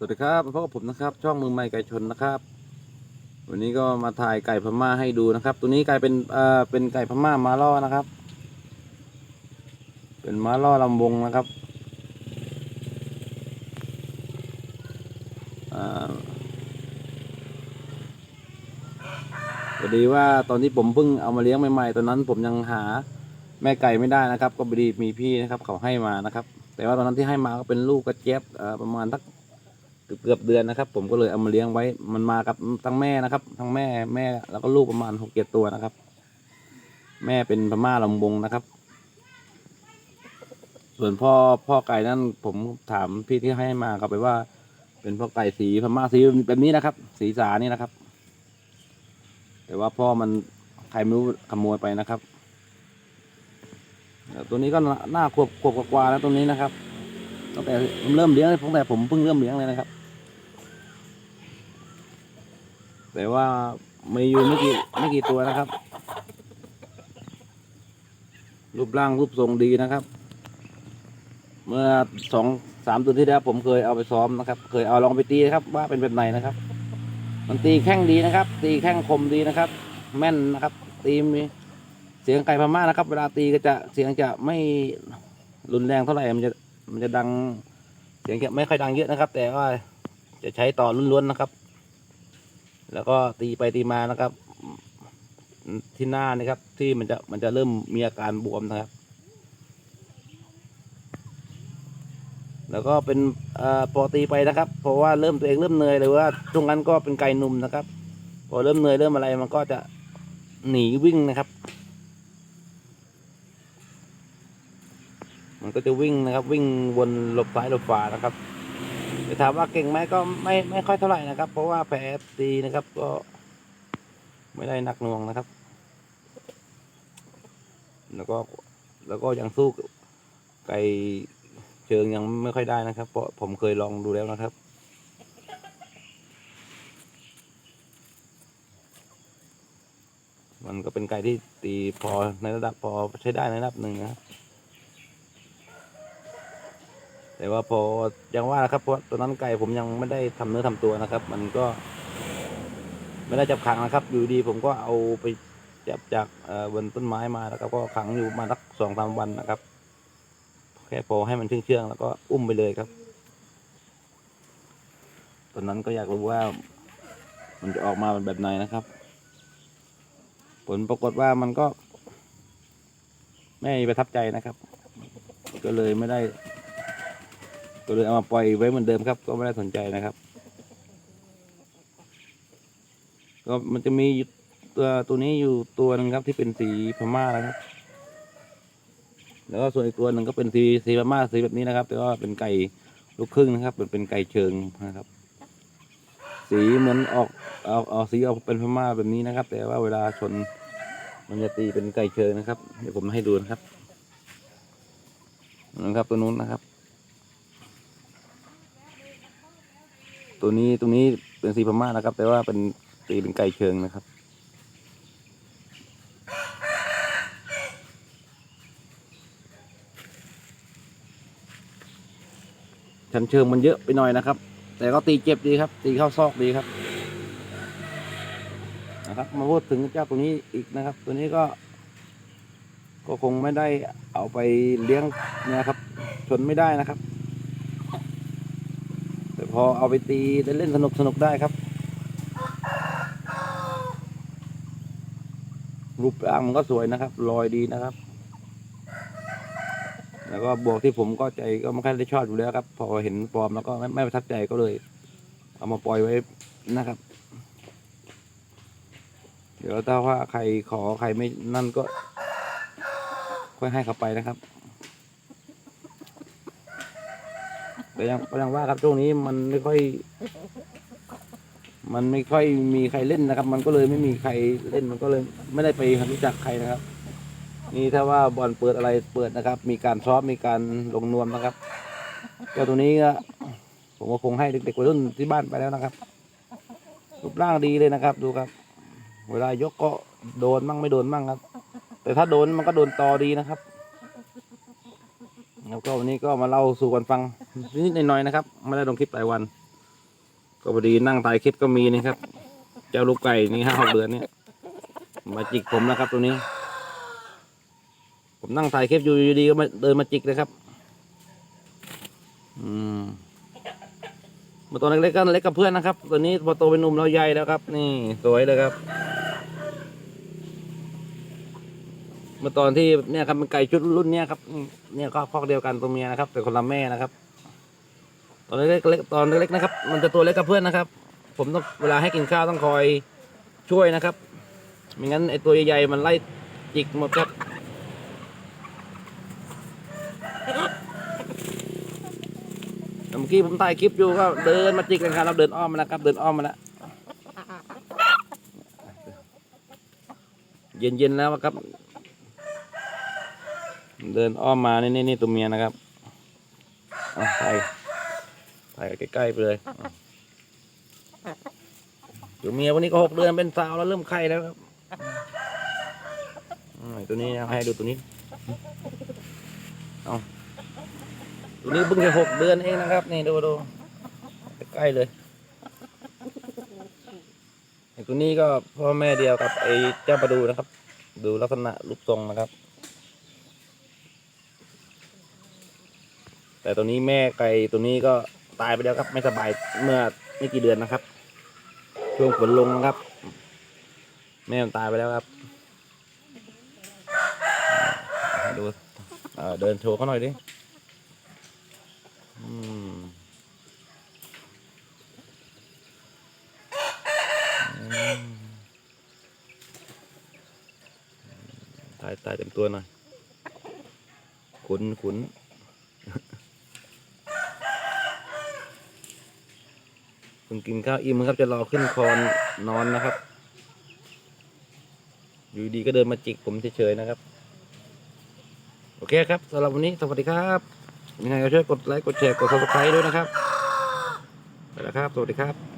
สวัสดีครับพบกับผมนะครับ ช่องมือใหม่ไก่ชนนะครับ วันนี้ก็มาถ่ายไก่พม่าให้ดูนะครับ ตัวนี้กลายเป็นเอ่อเป็นไก่พม่ามาล่อนะครับ เป็นมาล่อลำวงนะครับอพอดีว่าตอนที่ผมเพิ่งเอามาเลี้ยงใหม่ๆตอนนั้นผมยังหาแม่ไก่ไม่ได้นะครับ ก็พอดีมีพี่นะครับเขาให้มานะครับ แต่ว่าตอนนั้นที่ให้มาก็เป็นลูกกระเจี๊ยบประมาณสัก เกือบเดือนนะครับ ผมก็เลยเอามาเลี้ยงไว้ มันมากับทั้งแม่นะครับ ทั้งแม่แม่แล้วก็ลูกประมาณหกเจ็ดตัวนะครับ แม่เป็นพม่าลำบงนะครับ ส่วนพ่อพ่อไก่นั่นผมถามพี่ที่ให้มาก็ไปว่า เป็นพ่อไก่สีพม่าสีแบบนี้นะครับ สีสานี่นะครับ แต่ว่าพ่อมันใครไม่รู้ขโมยไปนะครับตัวนี้ก็หน้าขวบขวบกว่าๆแล้วตัวนี้นะครับตั้งแต่ผมเริ่มเลี้ยงตั้งแต่ผมเพิ่งเริ่มเลี้ยงเลยนะครับ แต่ว่ามีอยู่ไม่กี่ไม่กี่ตัวนะครับ รูปร่างรูปทรงดีนะครับ เมื่อสองสามตัวที่แล้วผมเคยเอาไปซ้อมนะครับ เคยเอาลองไปตีนะครับ ว่าเป็นแบบไหนนะครับ มันตีแข้งดีนะครับ ตีแข้งคมดีนะครับ แม่นนะครับ ตีมีเสียงไก่พม่านะครับ เวลาตีก็จะเสียงจะไม่รุนแรงเท่าไหร่มันจะมันจะดังเสียงจะไม่ค่อยดังเยอะนะครับ แต่ว่าจะใช้ต่อล้วนๆนะครับ แล้วก็ตีไปตีมานะครับ ที่หน้านะครับ ที่มันจะมันจะเริ่มมีอาการบวมนะครับ แล้วก็เป็นเอ่อพอตีไปนะครับ เพราะว่าเริ่มตัวเองเริ่มเหนื่อยหรือว่าช่วงนั้นก็เป็นไก่หนุ่มนะครับ พอเริ่มเหนื่อยเริ่มอะไรมันก็จะหนีวิ่งนะครับ มันก็จะวิ่งนะครับ วิ่งวนหลบซ้ายหลบขวานะครับ ถามว่าเก่งไหมก็ไม่ไม่ค่อยเท่าไหร่นะครับ เพราะว่าแผลตีนะครับ ก็ไม่ได้หนักหน่วงนะครับ แล้วก็แล้วก็ยังสู้ไก่เชิงยังไม่ค่อยได้นะครับ เพราะผมเคยลองดูแล้วนะครับมันก็เป็นไก่ที่ตีพอในระดับพอใช้ได้ในระดับหนึ่งนะครับ แต่ว่าพอยังว่านะครับ เพราะตอนนั้นไก่ผมยังไม่ได้ทำเนื้อทำตัวนะครับ มันก็ ไม่ได้จับขังนะครับ อยู่ดีผมก็เอาไปจับจากบนต้นไม้มาแล้วก็ก็ขังอยู่มาสักสองสามวันนะครับ แค่พอให้มันเชื่องเชื่องๆแล้วก็อุ้มไปเลยครับตอนนั้นก็อยากรู้ว่ามันจะออกมาเป็นแบบไหนนะครับ ผลปรากฏว่ามันก็ ไม่ประทับใจนะครับ ก็เลยไม่ได้ ก็เลยเอามาปล่อยไว้เหมือนเดิมครับ ก็ไม่ได้สนใจนะครับ ก็มันจะมีตัวตัวนี้อยู่ตัวหนึ่งครับที่เป็นสีพม่านะครับ แล้วก็ส่วนอีกตัวหนึ่งก็เป็นสีสีพม่าสีแบบนี้นะครับ แต่ว่าเป็นไก่ลูกครึ่งนะครับเป็นเป็นไก่เชิงนะครับ สีเหมือนออกเอาเอาสีออกเป็นพม่าแบบนี้นะครับ แต่ว่าเวลาชนมันจะตีเป็นไก่เชิงนะครับ เดี๋ยวผมให้ดูนะครับนะครับตัวนู้นนะครับ ตัวนี้ตัวนี้เป็นสีพม่านะครับ แต่ว่าเป็นตีเป็นไก่เชิงนะครับ ชั้นเชิงมันเยอะไปหน่อยนะครับ แต่ก็ตีเจ็บดีครับ ตีเข้าซอกดีครับ นะครับ มาพูดถึงเจ้าตัวนี้อีกนะครับ ตัวนี้ก็ ก็คงไม่ได้เอาไปเลี้ยงเนะครับ ชนไม่ได้นะครับ พอเอาไปตีได้เล่นสนุกสนุกได้ครับ รูปร่างมันก็สวยนะครับลอยดีนะครับ แล้วก็บวกที่ผมก็ใจก็ไม่ค่อยได้ชอบอยู่แล้วครับ พอเห็นฟอมแล้วก็ไม่ไม่ประทับใจก็เลย เอามาปล่อยไว้นะครับ เดี๋ยวถ้าว่าใครขอใครไม่นั่นก็ ค่อยให้เขาไปนะครับ แต่ยังก็ยังว่าครับช่วงนี้มันไม่ค่อย มันไม่ค่อยมีใครเล่นนะครับ มันก็เลยไม่มีใครเล่นมันก็เลย ไม่ได้ไปรู้จักใครนะครับ นี่ถ้าว่าบอลเปิดอะไรเปิดนะครับ มีการซ้อมมีการลงนวมนะครับเจ้าตัวนี้ก็ผมก็คงให้เด็กๆวัยรุ่นที่บ้านไปแล้วนะครับรูปร่างดีเลยนะครับ ดูครับ เวลายกก็โดนมั่งไม่โดนมั่งครับ แต่ถ้าโดนมันก็โดนต่อดีนะครับแล้วก็วันนี้ก็มาเล่าสู่กันฟัง นิดๆหน่อยๆนะครับ ไม่ได้ลงคลิปหลายวัน ก็พอดีนั่งถ่ายคลิปก็มีนะครับ เจ้าลูกไก่นี่ห้าหกเดือนเนี่ยมาจิกผมนะครับตัวนี้ ผมนั่งถ่ายคลิปอยู่ดีก็มาเดินมาจิกเลยครับ อืมมื่อตอนเล็กๆก็เล็กกับเพื่อนนะครับตอนนี้พอโตเป็นหนุ่มแล้วใหญ่แล้วครับ นี่สวยเลยครับเมื่อตอนที่เนี่ยครับเป็นไก่ชุดรุ่นเนี้ยครับเนี่ยก็คอกเดียวกันตัวเมียนะครับ แต่คนละแม่นะครับ ตอนเล็กๆตอนเล็กๆนะครับ มันจะตัวเล็กกับเพื่อนนะครับ ผมต้องเวลาให้กินข้าวต้องคอยช่วยนะครับไม่งั้นไอตัวใหญ่ๆมันไล่จิกหมดครับเมื่อกี้ผมถ่ายคลิปอยู่ก็เดินมาจิกกันครับเราเดินอ้อมมาแล้วครับ เดินอ้อมมาแล้วเย็นๆแล้วครับ เดินอ้อมมานี่นี่นี่ตัวเมียนะครับไป ไปใกล้ๆไปเลยอะตัวเมียวันนี้ก็หกเดือนเป็นสาวแล้วเริ่มไข่แล้วครับอืมตัวนี้ให้ดูตัวนี้ เอาตัวนี้เพิ่งจะหกเดือนเองนะครับ นี่ดูดูใกล้เลยไอ้ตัวนี้ก็พ่อแม่เดียวกับไอ้เจ้าประดูนะครับ ดูลักษณะรูปทรงนะครับ แต่ตัวนี้แม่ไก่ตัวนี้ก็ ตายไปแล้วครับ ไม่สบายเมื่อไม่กี่เดือนนะครับ ช่วงฝนลงนะครับ แม่มันตายไปแล้วครับ ดูเเดินโชว์เขาหน่อยดิอืมตายตายเต็มตัวหน่อยขุนขุน พิ่งกินข้าวอิ่มครับจะรอขึ้นคอนนอนนะครับ อยู่ดีก็เดินมาจิกผมเฉยๆนะครับ โอเคครับสำหรับวันนี้สวัสดีครับยังไงก็ช่วยกดไลค์กดแชร์กดซับสไครต์ด้วยนะครับไปแล้วครับ สวัสดีครับ